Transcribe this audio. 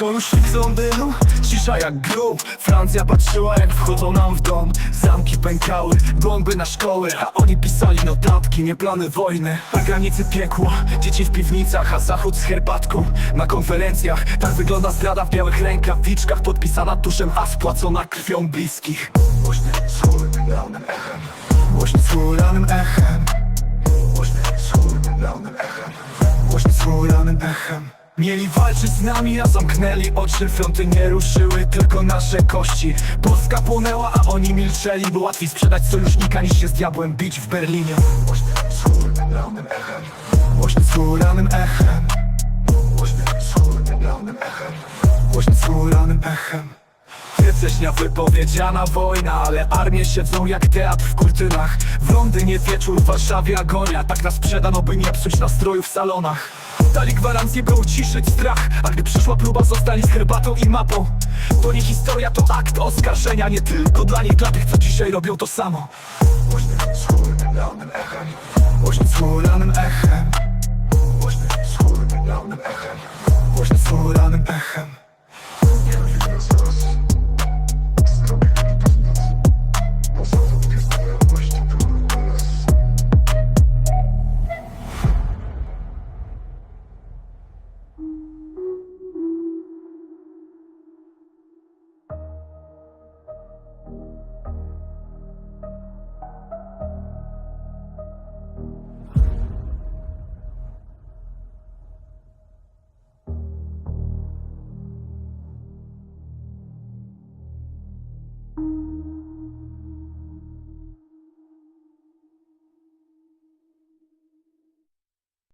Pośród Londynu, cisza jak grób. Francja patrzyła jak wchodzą nam w dom. Zamki pękały, bomby na szkoły. A oni pisali notatki, nie plany wojny. Na granicy piekło, dzieci w piwnicach A zachód z herbatką. Na konferencjach Tak wygląda zdrada w białych rękawiczkach. Podpisana tuszem, a spłacona krwią bliskich. Głośny schód pełnym echem. Głośny schóranym echem. Głośny schód pełnym echem. Głośny schóranym echem Mieli walczyć z nami, a zamknęli oczy. Fronty nie ruszyły, tylko nasze kości. Polska płonęła, a oni milczeli Bo łatwiej sprzedać sojusznika niż się z diabłem bić w Berlinie. Głośny schód pełnym echem. Głośny schóranym echem. Głośny schód pełnym echem. Głośny schóranym echem Września wypowiedziana wojna, ale armie siedzą jak teatr w kurtynach. W Londynie wieczór, w Warszawie agonia. Tak nas sprzedano, by nie psuć nastroju w salonach. Dali gwarancję, by uciszyć strach. A gdy przyszła próba, zostali z herbatą i mapą. To nie historia, to akt oskarżenia. Nie tylko dla nich, dla tych, co dzisiaj robią to samo. Głośny schór pełnym echem. Głośny schór pełnym echem. Głośny schóranym echem